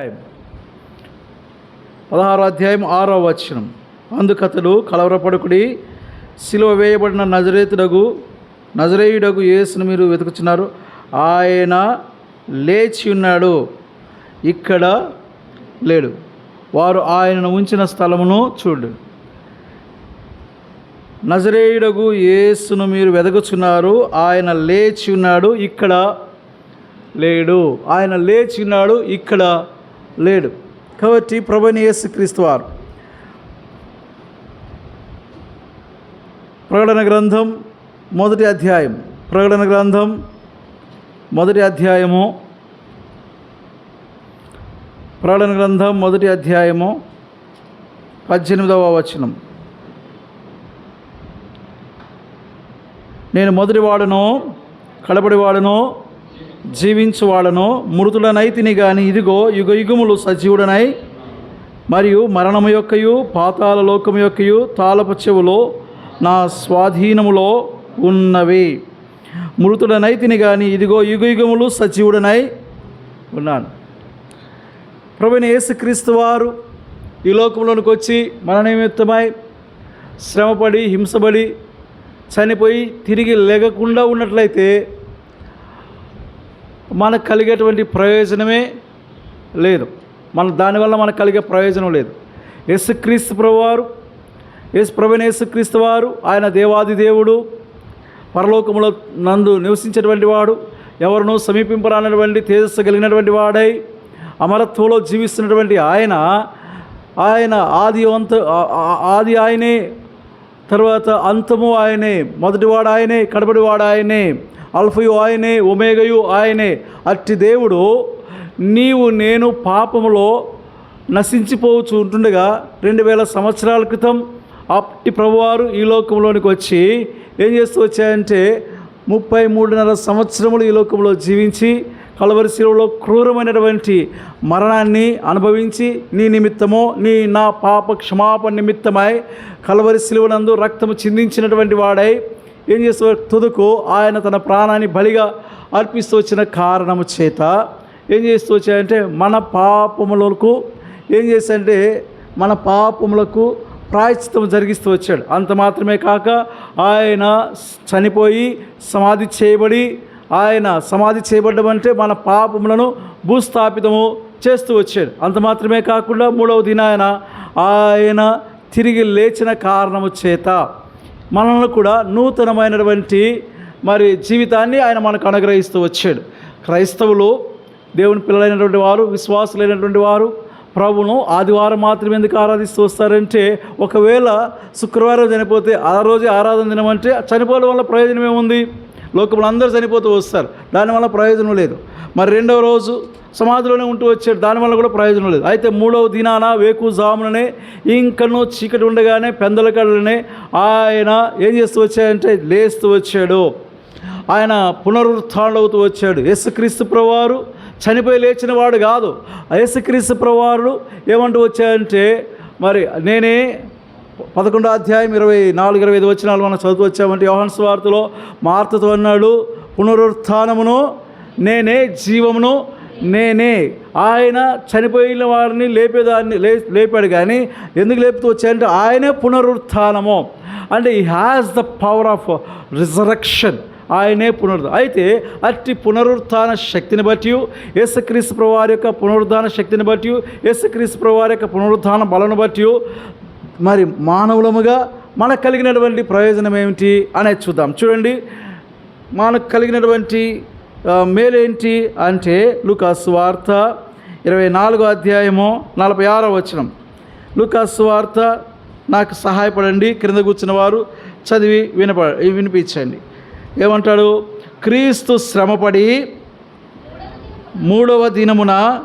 అధ్యాయం. పదహారో అధ్యాయం ఆరో వచనం. అందుకతడు కలవరపడుకుడి సిలువ వేయబడిన నజరేతుడగు నజరేయుడగు యేసును మీరు వెతుకుతున్నారు ఆయన లేచి ఉన్నాడు. ఇక్కడ లేడు. వారు ఆయనను ఉంచిన స్థలమును చూడు. నజరేయుడగు యేసును మీరు వెదకుచున్నారు. ఆయన లేచి ఉన్నాడు. ఇక్కడ లేడు. ఆయన లేచి ఉన్నాడు. ఇక్కడ లేడు. కాబట్టి ప్రభుని యేసుక్రీస్తు వారు. ప్రకటన గ్రంథం మొదటి అధ్యాయం. ప్రకటన గ్రంథం మొదటి అధ్యాయము. ప్రకటన గ్రంథం మొదటి అధ్యాయము పద్దెనిమిదవ వచనం. నేను మొదటి వాడును జీవించువాడను వాడును జీవించువాడను మృతుడనైతిని గాని ఇదిగో యుగ యుగములు సజీవుడనై మరియు మరణము యొక్కయు పాతాల లోకము యొక్కయు తాళపు చెవులో నా స్వాధీనములో ఉన్నవి. మృతుడనైతిని గాని ఇదిగో యుగ యుగములు సజీవుడనై ఉన్నాను. ప్రభుని యేసుక్రీస్తు వారు ఈ లోకంలోనికి వచ్చి మన నిమిత్తమై శ్రమపడి హింసపడి చనిపోయి తిరిగి లేగకుండా ఉన్నట్లయితే మనకు కలిగేటువంటి ప్రయోజనమే లేదు. మన దానివల్ల మనకు కలిగే ప్రయోజనం లేదు. యేసుక్రీస్తు ప్రభువారు యేసు ప్రభుని యేసుక్రీస్తు వారు ఆయన దేవాది దేవుడు పరలోకములో నందు నివసించేటువంటి వాడు ఎవరినూ సమీపింపరానటువంటి తేజస్సు కలిగినటువంటి వాడై అమరత్వంలో జీవిస్తున్నటువంటి ఆయన ఆయన ఆది అంత ఆది ఆయనే తర్వాత అంతము ఆయనే మొదటివాడు ఆయనే కడపడివాడు ఆయనే అల్ఫయు ఆయనే ఒమేగయు ఆయనే. అట్టి దేవుడు నీవు నేను పాపములో నశించిపోవచ్చు ఉంటుండగా రెండు వేల సంవత్సరాల క్రితం అట్టి ప్రభువారు ఈ లోకంలోనికి వచ్చి ఏం చేస్తూ వచ్చాయంటే ముప్పై మూడున్నర సంవత్సరములు ఈ లోకంలో జీవించి కలవరి శిలువలో క్రూరమైనటువంటి మరణాన్ని అనుభవించి నీ నిమిత్తము నీ నా పాప క్షమాపణ నిమిత్తమై కలవరి శిలువనందు రక్తము చిందించినటువంటి వాడై ఏం చేస్తూ తుదకు ఆయన తన ప్రాణాన్ని బలిగా అర్పిస్తూ వచ్చిన కారణము చేత ఏం చేస్తూ వచ్చాయంటే మన పాపములకు ఏం చేశాడంటే మన పాపములకు ప్రాయశ్చితం జరిగిస్తూ వచ్చాడు. అంత మాత్రమే కాక ఆయన చనిపోయి సమాధి చేయబడి ఆయన సమాధి చేయబడ్డం అంటే మన పాపములను భూస్థాపితము చేస్తూ వచ్చాడు. అంత మాత్రమే కాకుండా మూడవ దినాయన ఆయన తిరిగి లేచిన కారణము చేత మనల్ని కూడా నూతనమైనటువంటి మరి జీవితాన్ని ఆయన మనకు అనుగ్రహిస్తూ వచ్చాడు. క్రైస్తవులు దేవుని పిల్లలైనటువంటి వారు విశ్వాసులైనటువంటి వారు ప్రభును ఆదివారం మాత్రమే ఎందుకు ఆరాధిస్తూ వస్తారంటే ఒకవేళ శుక్రవారం చనిపోతే ఆ రోజే ఆరాధన దినం అంటే చనిపోవడం వల్ల ప్రయోజనం ఏముంది లోకంలో అందరూ చనిపోతూ వస్తారు. దానివల్ల ప్రయోజనం లేదు. మరి రెండవ రోజు సమాధిలోనే ఉంటూ వచ్చాడు. దానివల్ల కూడా ప్రయోజనం లేదు. అయితే మూడవ దినాన వేకు జాముననే ఇంకనూ చీకటి ఉండగానే పెందల కళ్ళనే ఆయన ఏం చేస్తూ వచ్చాడంటే లేస్తూ వచ్చాడు. ఆయన పునరుత్డవుతూ వచ్చాడు. యేసుక్రీస్తు ప్రవారు చనిపోయి లేచిన వాడు కాదు. యేసుక్రీస్తు ప్రవారుడు ఏమంటూ వచ్చాడంటే మరి నేనే పదకొండో అధ్యాయం ఇరవై నాలుగు ఇరవై ఐదు వచ్చినాలు మనం చదువు వచ్చామంటే యోహన్ స్వార్థలో మార్తతో అన్నాడు పునరుత్నమును నేనే జీవమును నేనే. ఆయన చనిపోయిన వారిని లేపేదాన్ని లే లేపాడు కానీ ఎందుకు లేపుతూ వచ్చాయంటే ఆయనే పునరుత్థానము. అంటే ఈ has the power of resurrection ఆయనే పునరుద్ధ అయితే అట్టి పునరుత్థాన శక్తిని బట్టి యేసుక్రీస్తు ప్రభువారి యొక్క పునరుద్ధాన శక్తిని బట్టి యేసుక్రీస్తు ప్రభువారి యొక్క పునరుద్ధాన బలను బట్టి మరి మానవులముగా మనకు కలిగినటువంటి ప్రయోజనం ఏమిటి? అనేది చూద్దాం. చూడండి. మనకు కలిగినటువంటి మేలేంటి అంటే లుకాస్ వార్త ఇరవై నాలుగో అధ్యాయము నలభై ఆరో వచనం. లుకాస్ వార్త నాకు సహాయపడండి క్రింద కూర్చున్న వారు చదివి వినప వినిపించండి. ఏమంటాడు? క్రీస్తు శ్రమపడి మూడవ దినమున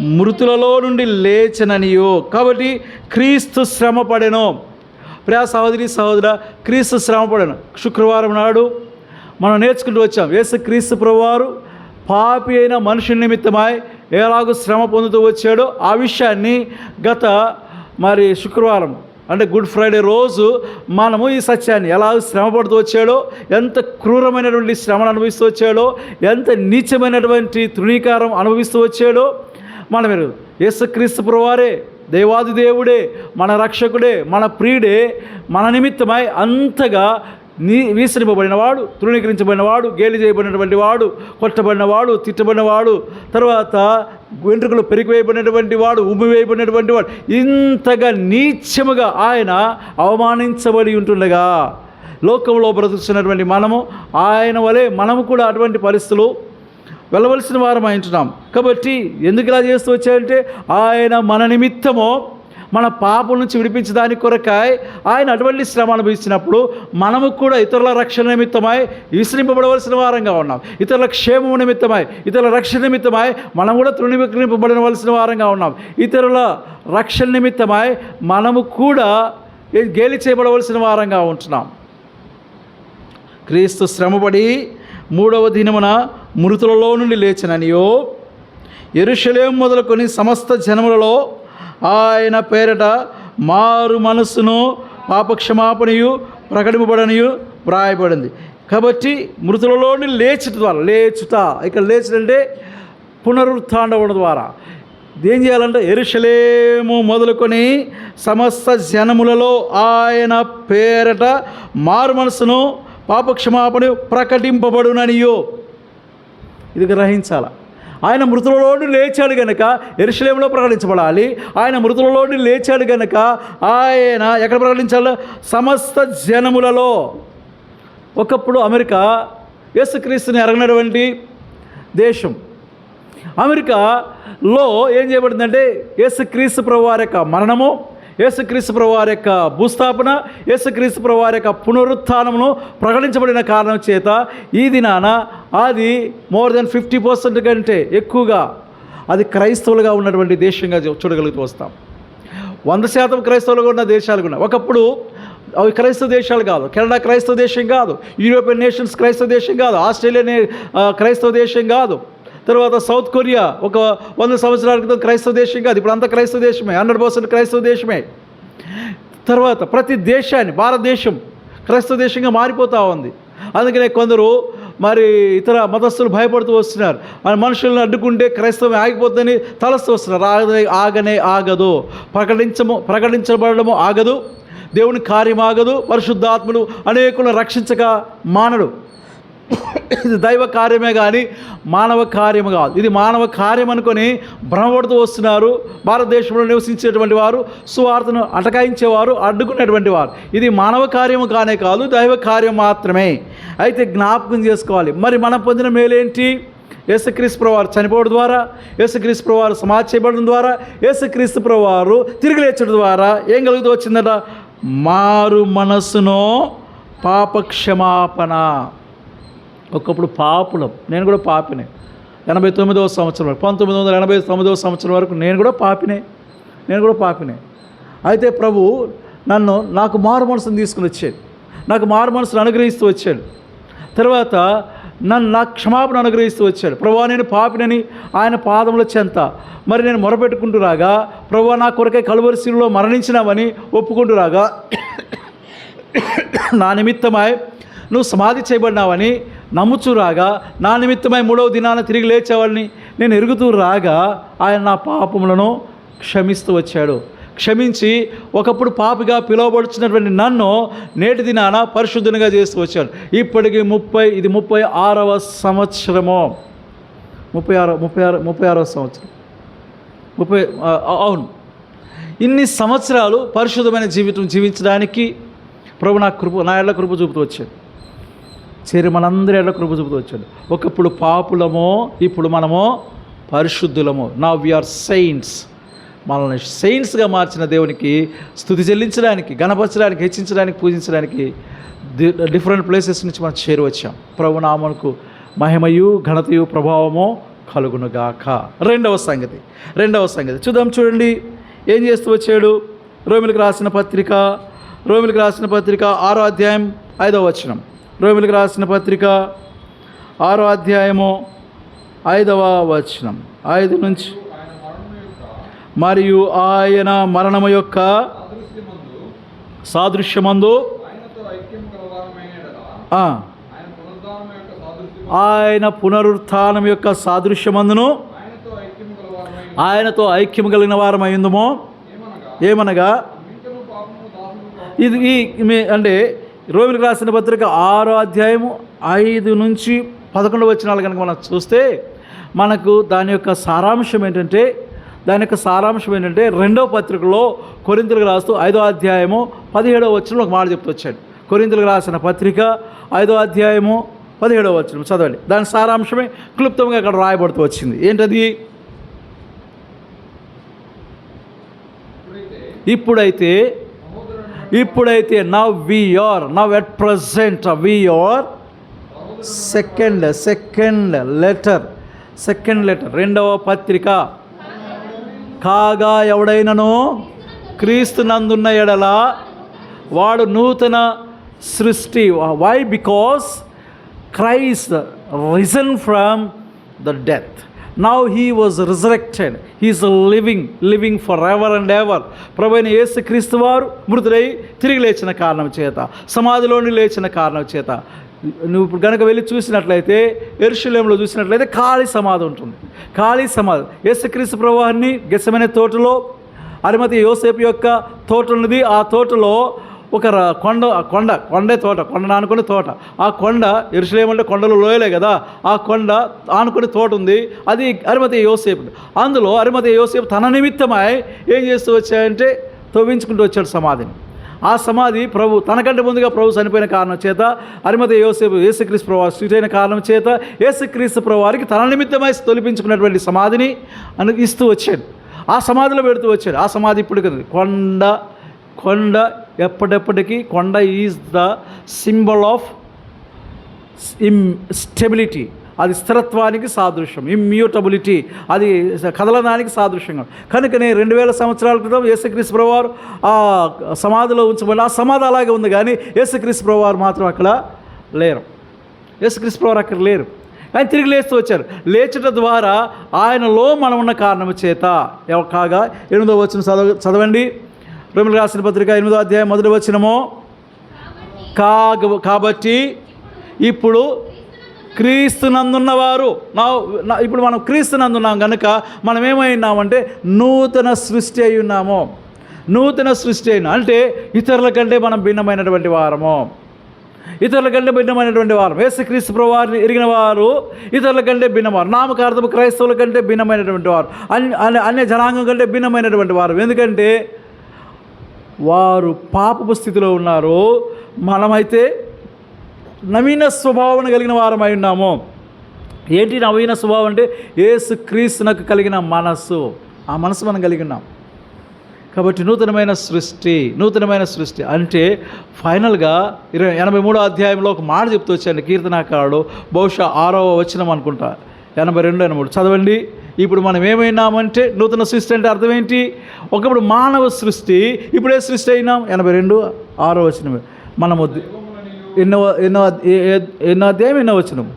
మృతులలో నుండి లేచననియో. కాబట్టి క్రీస్తు శ్రమపడెను. ప్రియా సహోదరి సహోదర క్రీస్తు శ్రమపడెను. శుక్రవారం నాడు మనం నేర్చుకుంటూ వచ్చాం. యేసుక్రీస్తు ప్రభువారు పాపి అయిన మనుషుల నిమిత్తమై ఎలాగో శ్రమ పొందుతూ వచ్చాడో ఆ విషయాన్ని గత మరి శుక్రవారం అంటే గుడ్ ఫ్రైడే రోజు మనము ఈ సత్యాన్ని ఎలా శ్రమ పడుతూ వచ్చాడో ఎంత క్రూరమైనటువంటి శ్రమను అనుభవిస్తూ వచ్చాడో ఎంత నీచమైనటువంటి తృణీకారం అనుభవిస్తూ వచ్చాడో మన మీరు యేసుక్రీస్తు ప్రభువారే దేవాది దేవుడే మన రక్షకుడే మన ప్రియుడే మన నిమిత్తమై అంతగా నీ వీసరింపబడినవాడు తృణీకరించబడినవాడు గేలి చేయబడినటువంటి వాడు కొట్టబడినవాడు తిట్టబడినవాడు తర్వాత వెంట్రుకలు పెరిగివేయబడినటువంటి వాడు ఉమ్మివేయబడినటువంటి వాడు ఇంతగా నీచముగా ఆయన అవమానించబడి ఉంటుండగా లోకంలో బ్రతుకుతున్నటువంటి మనము ఆయన వలె మనము కూడా అటువంటి పరిస్థితులు వెళ్ళవలసిన వారం అయింటున్నాం కాబట్టి ఎందుకు ఇలా చేస్తూ వచ్చాయంటే ఆయన మన నిమిత్తము మన పాపం నుంచి విడిపించడానికి కొరకాయ ఆయన అటువంటి శ్రమ అనుభవించినప్పుడు మనము కూడా ఇతరుల రక్షణ నిమిత్తమై విశ్రింపబడవలసిన వారంగా ఉన్నాం. ఇతరుల క్షేమం నిమిత్తమై ఇతరుల రక్షణ నిమిత్తమై మనం కూడా తృణీకరింపబడవలసిన వారంగా ఉన్నాం. ఇతరుల రక్షణ నిమిత్తమై మనము కూడా గేలి చేయబడవలసిన వారంగా ఉంటున్నాం. క్రీస్తు శ్రమపడి మూడవ దినమున మృతులలో నుండి లేచిననియో ఎరుషలేం మొదలుకొని సమస్త జనములలో ఆయన పేరట మారు మనస్సును పాపక్షమాపణయు ప్రకటింపబడనియు వ్రాయబడింది. కాబట్టి మృతులలోని లేచుట ద్వారా లేచుట. ఇక్కడ లేచుటంటే పునరుత్డవడం ద్వారా. ఏం చేయాలంటే ఎరుషలేము మొదలుకొని సమస్త జనములలో ఆయన పేరట మారు మనసును పాపక్షమాపణ ప్రకటింపబడుననియో. ఇది గ్రహించాల. ఆయన మృతులలోని లేచాడు గనక ఎరుషలేంలో ప్రకటించబడాలి. ఆయన మృతులలోని లేచాడు గనక ఆయన ఎక్కడ ప్రకటించాలి సమస్త జనములలో. ఒకప్పుడు అమెరికా యేసుక్రీస్తుని ఎరగనటువంటి దేశం. అమెరికాలో ఏం చేయబడిందంటే యేసుక్రీస్తు ప్రభు వారి యొక్క మరణము యేసుక్రీస్తు వారి యొక్క భూస్థాపన యేసుక్రీస్తు వారి యొక్క పునరుత్థానమును ప్రకటించబడిన కారణం చేత ఈ దినాన అది మోర్ దెన్ ఫిఫ్టీ పర్సెంట్ కంటే ఎక్కువగా అది క్రైస్తవులుగా ఉన్నటువంటి దేశంగా చూడగలుగుతూ వస్తాం. వంద శాతం క్రైస్తవులుగా ఉన్న దేశాలు ఉన్నాయి ఒకప్పుడు అవి క్రైస్తవ దేశాలు కాదు. కెనడా క్రైస్తవ దేశం కాదు. యూరోపియన్ నేషన్స్ క్రైస్తవ దేశం కాదు. ఆస్ట్రేలియా నే- క్రైస్తవ దేశం కాదు. తర్వాత సౌత్ కొరియా ఒక వంద సంవత్సరాల క్రితం క్రైస్తవ దేశం కాదు. ఇప్పుడు అంతా క్రైస్తవ దేశమే. హండ్రెడ్ పర్సెంట్ క్రైస్తవ దేశమే. తర్వాత ప్రతి దేశాన్ని భారతదేశం క్రైస్తవ దేశంగా మారిపోతూ ఉంది. అందుకనే కొందరు మరి ఇతర మతస్థులు భయపడుతూ వస్తున్నారు. మనుషులను అడ్డుకుంటే క్రైస్తవం ఆగిపోతుందని తలస్తూ వస్తున్నారు. ఆగనే ఆగనే ఆగదు. ప్రకటించము ప్రకటించబడము ఆగదు. దేవుని కార్యం ఆగదు. పరిశుద్ధాత్ముడు అనేకులను రక్షించక మానడు. ఇది దైవ కార్యమే కానీ మానవ కార్యము కాదు. ఇది మానవ కార్యం అనుకొని భ్రమపడుతూ వస్తున్నారు. భారతదేశంలో నివసించేటువంటి వారు సువార్తను అటకాయించేవారు అడ్డుకునేటువంటి వారు. ఇది మానవ కార్యము కానే కాదు దైవ కార్యం మాత్రమే. అయితే జ్ఞాపకం చేసుకోవాలి. మరి మనం పొందిన మేలేంటి? యేసుక్రీస్తు ప్రభువారు చనిపోవడం ద్వారా యేసుక్రీస్తు ప్రభువారు సమాధి చేయబడడం ద్వారా యేసుక్రీస్తు ప్రభువారు తిరిగి లేచడం ద్వారా ఏం కలుగుతూ వచ్చిందట? మారు మనస్సును పాపక్షమాపణ. ఒకప్పుడు పాపులం. నేను కూడా పాపినే. ఎనభై తొమ్మిదవ సంవత్సరం వరకు పంతొమ్మిది వందల ఎనభై తొమ్మిదవ సంవత్సరం వరకు నేను కూడా పాపినే. నేను కూడా పాపినే. అయితే ప్రభు నన్ను నాకు మారు మనసును తీసుకుని వచ్చాడు. నాకు మారు మనసును అనుగ్రహిస్తూ వచ్చాడు. తర్వాత నన్ను నాకు క్షమాపణ అనుగ్రహిస్తూ వచ్చాడు. ప్రభా నేను పాపినని ఆయన పాదముల చెంత. మరి నేను మొరపెట్టుకుంటూ రాగా ప్రభా నా కొరకై కలువరిశీలలో మరణించినావని ఒప్పుకుంటూ రాగా నా నిమిత్తమై నువ్వు సమాధి చేయబడినావని నమ్ముచూ రాగా నా నిమిత్తమై మూడవ దినాన తిరిగి లేచేవాడిని. నేను ఎరుగుతూ రాగా ఆయన నా పాపములను క్షమిస్తూ వచ్చాడు. క్షమించి ఒకప్పుడు పాపిగా పిలువబడుచున్నటువంటి నన్ను నేటి దినాన పరిశుద్ధునిగా చేస్తూ వచ్చాడు. ఇప్పటికి ముప్పై ఇది ముప్పై ఆరవ సంవత్సరము. ముప్పై ఆరో ముప్పై ఆరు ముప్పై ఆరవ సంవత్సరం. ముప్పై అవును. ఇన్ని సంవత్సరాలు పరిశుద్ధమైన జీవితం జీవించడానికి ప్రభు నా కృప నా ఎళ్ళ కృప చూపుతూ వచ్చాడు. చేరి మనందరి ఎడ కృప చూపుతూ వచ్చాడు. ఒకప్పుడు పాపులమో ఇప్పుడు మనము పరిశుద్ధులము. నా వీఆర్ సెయింట్స్ మనల్ని సెయింట్స్గా మార్చిన దేవునికి స్థుతి చెల్లించడానికి గణపరచడానికి హెచ్చించడానికి పూజించడానికి డిఫరెంట్ ప్లేసెస్ నుంచి మనం చేరువచ్చాం ప్రభు నామకు మహిమయు ఘనతయు ప్రభావము కలుగునుగాక. రెండవ సంగతి రెండవ సంగతి. చూద్దాం చూడండి ఏం చేస్తూ వచ్చాడు? రోమిలకు రాసిన పత్రిక రోమిలకు రాసిన పత్రిక ఆరో అధ్యాయం ఐదవ వచనం. రోమిలకు రాసిన పత్రిక ఆరో అధ్యాయము ఐదవ వచనం. ఐదు నుంచి మరియు ఆయన మరణము యొక్క సాదృశ్యమందు ఆయన పునరుత్థానం యొక్క సాదృశ్యమందును ఆయనతో ఐక్యం కలిగిన వారం అయిందమో ఏమనగా ఇది ఈ అంటే రోమిలకు రాసిన పత్రిక ఆరో అధ్యాయము ఐదు నుంచి పదకొండు వచ్చినాలు కనుక మనం చూస్తే మనకు దాని యొక్క సారాంశం ఏంటంటే దాని యొక్క సారాంశం ఏంటంటే రెండో పత్రికలో కొరింతలకు రాస్తూ ఐదో అధ్యాయము పదిహేడవ వచ్చిన ఒక మాట చెప్తూ వచ్చాడు. కొరింతలకు రాసిన పత్రిక ఐదో అధ్యాయము పదిహేడవ వచ్చిన చదవండి. దాని సారాంశమే క్లుప్తంగా అక్కడ రాయబడుతూ వచ్చింది. ఏంటది? ఇప్పుడైతే ఇప్పుడైతే now we are now at present we are second second letter second letter రెండవ పత్రిక. కాగా ఎవడైనను? క్రీస్తు నందున్న ఎడల వాడు నూతన సృష్టి. Why because Christ risen from the death now he was resurrected he's living living for ever and ever ప్రభైన యేసు క్రీస్తు వారు మృతులై తిరిగి లేచిన కారణం చేత సమాధిలోని లేచిన కారణం చేత. నువ్వు ఇప్పుడు కనుక వెళ్ళి చూసినట్లయితే ఎరుషులేంలో చూసినట్లయితే ఖాళీ సమాధి ఉంటుంది. ఖాళీ సమాధి. యేసుక్రీస్తు ప్రవాహాన్ని గెసమైన తోటలో అరిమతి యోసేపు యొక్క తోట ఉన్నది ఆ తోటలో ఒక కొండ కొండ కొండే తోట కొండ ఆనుకునే తోట. ఆ కొండ ఎరుసలేమంటే కొండలు లోయలే కదా. ఆ కొండ ఆనుకునే తోట ఉంది. అది అరిమతి యోసేపు. అందులో అరిమతి యోసేపు తన నిమిత్తమై ఏం చేస్తూ వచ్చాయంటే తవ్వించుకుంటూ వచ్చాడు సమాధిని. ఆ సమాధి ప్రభు తనకంటే ముందుగా ప్రభు చనిపోయిన కారణం చేత అరిమతి యోసేపు ఏసుక్రీస్తు ప్రభు స్థితి కారణం చేత ఏసుక్రీస్తు ప్రభు వారికి తన నిమిత్తమై తొలిపించుకున్నటువంటి సమాధిని ఇస్తూ వచ్చాడు. ఆ సమాధిలో పెడుతూ వచ్చాడు. ఆ సమాధి ఇప్పుడు కదా. కొండ కొండ ఎప్పటిప్పటికీ కొండ ఈజ్ ద సింబల్ ఆఫ్ ఇమ్ స్టెబిలిటీ. అది స్థిరత్వానికి సాదృశ్యం. ఇమ్యూటబిలిటీ. అది కదలడానికి సాదృశ్యంగా కనుకనే రెండు వేల సంవత్సరాల క్రితం యేసుక్రీస్ ప్రభువారు ఆ సమాధిలో ఉంచబడి ఆ సమాధి అలాగే ఉంది కానీ యేసుక్రీస్ ప్రభువారు మాత్రం అక్కడ లేరు. యేసుక్రీస్ ప్రభువారు అక్కడ లేరు. కానీ తిరిగి లేస్తూ వచ్చారు. లేచట ద్వారా ఆయనలో మనం ఉన్న కారణం చేత ఎవ- కాగా ఎనిమిదో వచ్చిన చదవ చదవండి. రోమిలకు రాసిన పత్రిక ఎనిమిదో అధ్యాయం మొదటి వచ్చినమో కాగ కాబట్టి ఇప్పుడు క్రీస్తునందున్నవారు. నా ఇప్పుడు మనం క్రీస్తునందున్నాం కనుక మనం ఏమైనామంటే నూతన సృష్టి అయి ఉన్నాము నూతన సృష్టి అయిన అంటే ఇతరుల కంటే మనం భిన్నమైనటువంటి వారము. ఇతరుల కంటే భిన్నమైనటువంటి వారు. యేసుక్రీస్తు ప్రభువారిని ఎరిగిన వారు ఇతరుల కంటే భిన్నవారు. నామకార్థము క్రైస్తవుల కంటే భిన్నమైనటువంటి వారు. అన్య అన్య- అన్య జనాంగం కంటే భిన్నమైనటువంటి వారు. ఎందుకంటే వారు పాపపు స్థితిలో ఉన్నారు మనమైతే నవీన స్వభావం కలిగిన వారమై ఉన్నాము. ఏంటి నవీన స్వభావం అంటే ఏసు క్రీస్తునకు కలిగిన మనస్సు. ఆ మనసు మనం కలిగి ఉన్నాం. కాబట్టి నూతనమైన సృష్టి నూతనమైన సృష్టి అంటే ఫైనల్గా ఇరవై ఎనభై మూడో అధ్యాయంలో ఒక మాట చెప్తూ వచ్చాను. కీర్తనాకారుడు బహుశా ఆరవ వచనం అనుకుంటా. ఎనభై రెండు ఎనభై మూడు. చదవండి. ఇప్పుడు మనం ఏమైనామంటే నూతన సృష్టి అంటే అర్థం ఏంటి? ఒకప్పుడు మానవ సృష్టి ఇప్పుడే సృష్టి అయినాం? ఎనభై రెండు ఆరో వచనం మనము ఎన్నో ఎన్నో ఎన్నో అధ్యాయం ఎన్నో వచనం?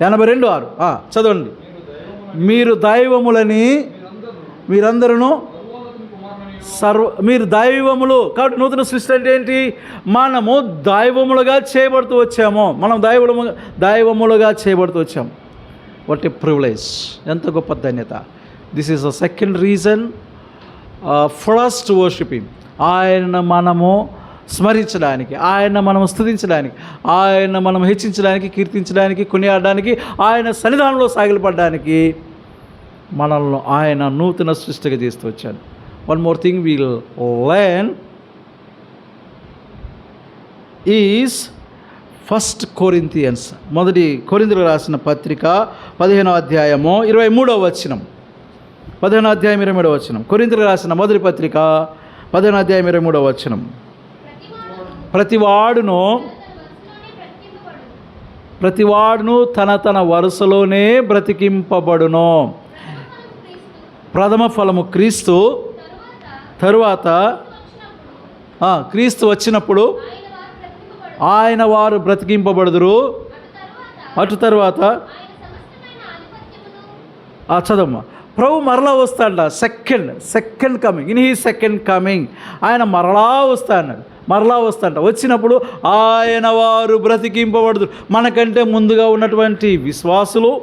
ఎనభై రెండు ఆరు. చదవండి. మీరు దైవములని మీరందరూ సర్వ మీరు దైవములు కాబట్టి నూతన సృష్టి అంటే ఏంటి? మనము దైవములుగా చేయబడుతూ వచ్చాము. మనం దైవము దైవములుగా చేయబడుతూ వచ్చాము. What a privilege. ఎంత గొప్ప ధన్యత. This is the second reason first worshipping ఆయన మనము స్మరించడానికి ఆయన మనం స్తుతించడానికి ఆయన మనం హెచ్చించడానికి కీర్తించడానికి కొనియాడడానికి ఆయన సన్నిధానంలో సాగిలపడడానికి మనల్ని ఆయన నూతన సృష్టిగా చేస్తూ వచ్చాను one more thing we'll learn is first Corinthians మొదటి కోరింతలు రాసిన పత్రిక పదిహేనో అధ్యాయము ఇరవై మూడవ వచనం. పదిహేనో అధ్యాయం ఇరవై మూడవ వచనం. కొరింతలు రాసిన మొదటి పత్రిక పదిహేనో అధ్యాయం ఇరవై మూడవ వచనం. ప్రతివాడును ప్రతివాడును తన తన వరుసలోనే బ్రతికింపబడును. ప్రథమ ఫలము క్రీస్తు తరువాత క్రీస్తు వచ్చినప్పుడు ఆయన వారు బ్రతికింపబడుదురు. అటు తర్వాత ఆ ప్రభు మరలా వస్తాడ second second coming in he second coming ఆయన మరలా వస్తా అన్నాడు మరలా వస్తాడ వచ్చినప్పుడు ఆయన వారు బ్రతికింపబడదు మనకంటే ముందుగా ఉన్నటువంటి విశ్వాసులు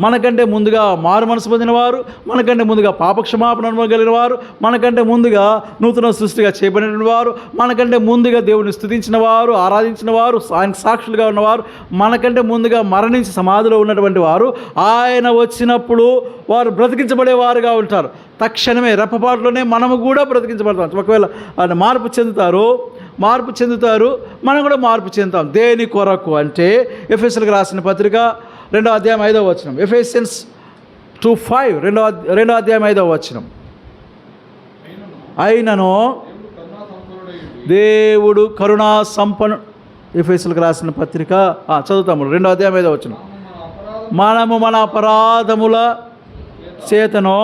మనకంటే ముందుగా మారు మనసు పొందినవారు మనకంటే ముందుగా పాపక్షమాపణ అనుభవగలిగిన వారు మనకంటే ముందుగా నూతన సృష్టిగా చేయబడిన వారు మనకంటే ముందుగా దేవుని స్థుతించిన వారు ఆరాధించిన వారు ఆయనకు సాక్షులుగా ఉన్నవారు మనకంటే ముందుగా మరణించి సమాధిలో ఉన్నటువంటి వారు ఆయన వచ్చినప్పుడు వారు బ్రతికించబడేవారుగా ఉంటారు. తక్షణమే రెప్పపాటులోనే మనము కూడా బ్రతికించబడతాం. ఒకవేళ ఆయన మార్పు చెందుతారు మార్పు చెందుతారు మనం కూడా మార్పు చెందుతాం. దేని కొరకు అంటే ఎఫ్ఎస్ఎల్కి రాసిన పత్రిక రెండో అధ్యాయం ఐదవ వచనం. ఎఫ్ఎస్ఎన్స్ టూ ఫైవ్ రెండో రెండో అధ్యాయం ఐదవ వచనం. అయినను దేవుడు కరుణా సంపన్ను ఎఫ్ఎస్ఎల్కి రాసిన పత్రిక చదువుతాము. రెండో అధ్యాయం ఐదో వచనం. మనము మన అపరాధముల చేతను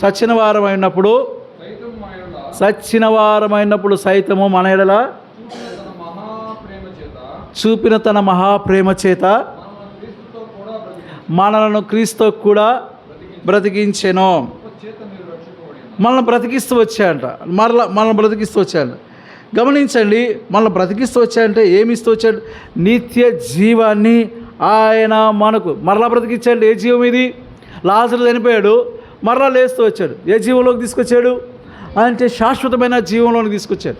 సచిన వారమైనప్పుడు సచిన వారమైనప్పుడు సైతము మన ఎడల చూపిన తన మహాప్రేమ చేత మనలను క్రీస్తు కూడా బ్రతికించెను. మనల్ని బ్రతికిస్తూ వచ్చాయంట. మరల మనల్ని బ్రతికిస్తూ వచ్చాయంట. గమనించండి మనల్ని బ్రతికిస్తూ వచ్చాయంటే ఏమి ఇస్తూ వచ్చాడు? నిత్య జీవాన్ని ఆయన మనకు మరలా బ్రతికించండి. ఏ జీవం ఇది? లాజరు చనిపోయాడు. మరలా లేస్తూ వచ్చాడు. ఏ జీవంలోకి తీసుకొచ్చాడు? అంటే శాశ్వతమైన జీవంలోకి తీసుకొచ్చాడు.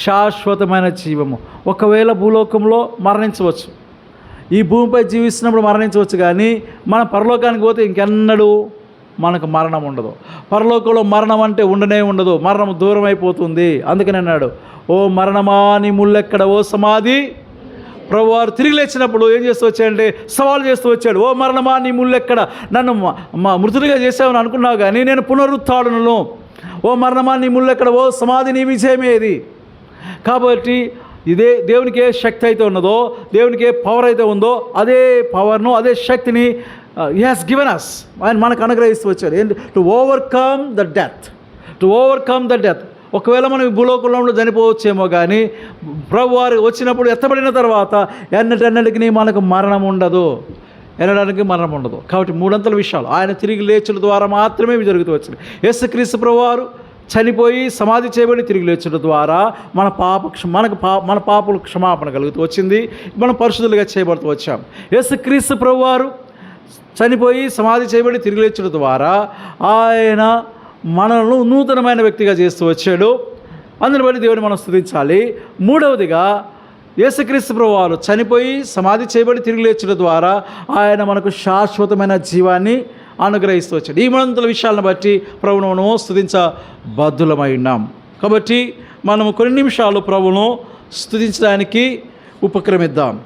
శాశ్వతమైన జీవము. ఒకవేళ భూలోకంలో మరణించవచ్చు. ఈ భూమిపై జీవిస్తున్నప్పుడు మరణించవచ్చు కానీ మన పరలోకానికి పోతే ఇంకెన్నడూ మనకు మరణం ఉండదు. పరలోకంలో మరణం అంటే ఉండనే ఉండదు. మరణం దూరం అయిపోతుంది అందుకని అన్నాడు ఓ మరణమా నీ ముళ్ళెక్కడ? ఓ సమాధి? ప్రభువారు తిరిగి లేచినప్పుడు ఏం చేస్తూ వచ్చాడంటే సవాల్ చేస్తూ వచ్చాడు ఓ మరణమా నీ ముళ్ళెక్కడ? నన్ను మా మృతుడిగా చేసావని అనుకున్నావు కానీ నేను పునరుత్డను. ఓ మరణమా నీ ముళ్ళెక్కడ? ఓ సమాధి నీ విజయమేది? కాబట్టి ఇదే దేవునికి ఏ శక్తి అయితే ఉన్నదో దేవునికి ఏ పవర్ అయితే ఉందో అదే పవర్ను అదే శక్తిని హీ హాస్ గివెన్ అస్ ఆయన మనకు అనుగ్రహిస్తూ వచ్చారు ఏంటి? To overcome the death to overcome the death ఒకవేళ మనం ఈ భూలోకంలో చనిపోవచ్చేమో కానీ ప్రభు వారు వచ్చినప్పుడు ఎత్తబడిన తర్వాత ఎన్నటెన్నటికి మనకు మరణం ఉండదు. ఎనడానికి మరణం ఉండదు. కాబట్టి మూడంతల విషయాలు. ఆయన తిరిగి లేచుల ద్వారా మాత్రమే ఇవి జరుగుతూ వచ్చినాయి ఎస్ ప్రభు వారు చనిపోయి సమాధి చేయబడి తిరిగి లేచడం ద్వారా మన పాప క్ష- మనకు పా మన పాపలు క్షమాపణ కలుగుతూ వచ్చింది. మనం పరిశుద్ధులుగా చేయబడుతూ వచ్చాం. యేసుక్రీస్తు క్రీస్తు ప్రభువారు చనిపోయి సమాధి చేయబడి తిరిగి లేచడం ద్వారా ఆయన మనల్ని నూతనమైన వ్యక్తిగా చేస్తూ వచ్చాడు. అందుని బట్టి దేవుని మనం స్థుతించాలి. మూడవదిగా యేసుక్రీస్తు ప్రభువారు చనిపోయి సమాధి చేయబడి తిరిగి లేచడం ద్వారా ఆయన మనకు శాశ్వతమైన జీవాన్ని అనుగ్రహిస్తూ వచ్చాడు. ఈ మనంతల విషయాలను బట్టి ప్రభును మనము స్థుతించబద్ధులమై ఉన్నాం కాబట్టి మనము కొన్ని నిమిషాలు ప్రభును స్థుతించడానికి ఉపక్రమిద్దాం.